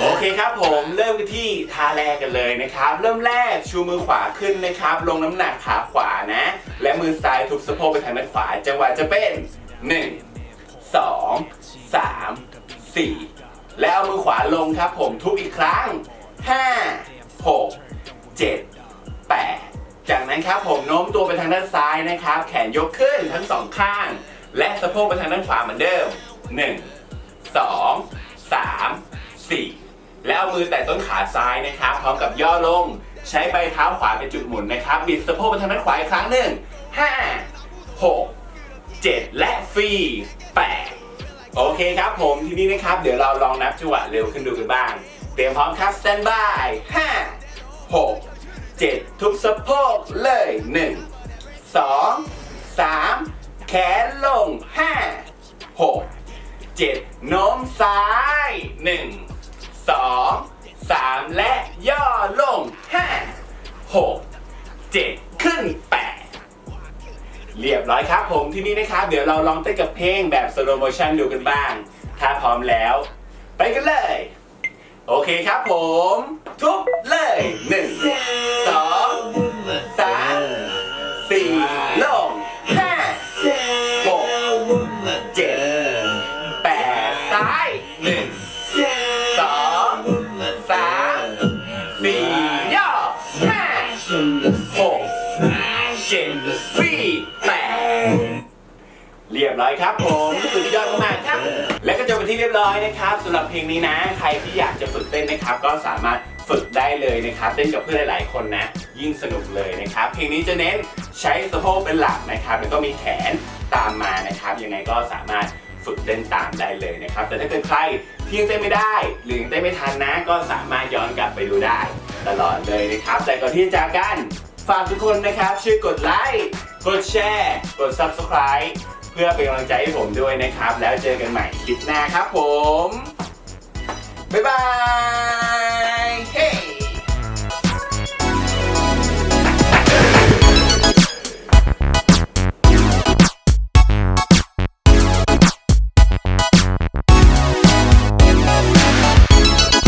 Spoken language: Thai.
โอเคครับผมเริ่มกันที่ทาแรกกันเลยนะครับ เริ่มแรกชูมือขวาขึ้นนะครับ ลงน้ำหนักขาขวานะ และมือซ้ายทุบสะโพกไปทางด้านขวา จังหวะจะเป็น 1 2 3 4 แล้วเอามือขวาลงครับผมทุบอีกครั้ง 5 6 7 8 จากนั้นครับผมโน้มตัวไปทางด้านซ้ายนะครับ แขนยกขึ้นทั้งสองข้าง และสะโพกไปทางด้านขวาเหมือนเดิม 1 มือแตะต้นขาซ้ายนะครับพร้อมกับย่อลง ใช้ใบเท้าขวาเป็นจุดหมุนนะครับ บิดสะโพกไปทางด้านขวาอีกครั้งหนึ่งห้าหกเจ็ดและฟรีแปดโอเคครับผมทีนี้นะครับ เดี๋ยวเราลองนับจังหวะเร็วขึ้นดูกันบ้าง เตรียมพร้อมครับสแตนบายห้าหกเจ็ดทุบสะโพกเลยหนึ่งสองสามแขนลงห้าหกเจ็ดโน้มซ้ายหนึ่ง เรียบร้อยครับผมที่นี้นะครับ เดี๋ยวเราลองเต้นกับเพลงแบบสโลโมชันดูกันบ้าง ถ้าพร้อมแล้ว ไปกันเลย โอเคครับผม ทุบเลยหนึ่งสองสามสี่ลงห้าหกเจ็ดแปดซ้ายหนึ่งสองสามสี่ย่อห้าหกเจ็ดสี่ ร้อยครับผมสุดยอดมากๆครับ และก็จบเป็นที่เรียบร้อยนะครับสำหรับเพลงนี้นะ ใครที่อยากจะฝึกเต้นนะครับ ก็สามารถฝึกได้เลยนะครับเต้นกับเพื่อนหลายๆคนนะ ยิ่งสนุกเลยนะครับ เพลงนี้จะเน้นใช้สะโพกเป็นหลักนะครับแล้วก็มีแขนตามมานะครับยังไงก็สามารถฝึกเต้นตามได้เลยนะครับ แต่ถ้าเกิดใครที่ยังเต้นไม่ได้ หรือยังเต้นไม่ทันนะ ก็สามารถย้อนกลับไปดูได้ตลอดเลยนะครับ แต่ก่อนที่จะจากกันฝากทุกคนนะครับช่วยกดไลค์ กดแชร์ กด Subscribe เพื่อเป็นกำลังใจให้ผมด้วยนะครับ แล้วเจอกันใหม่คลิปหน้าครับผม บ๊ายบาย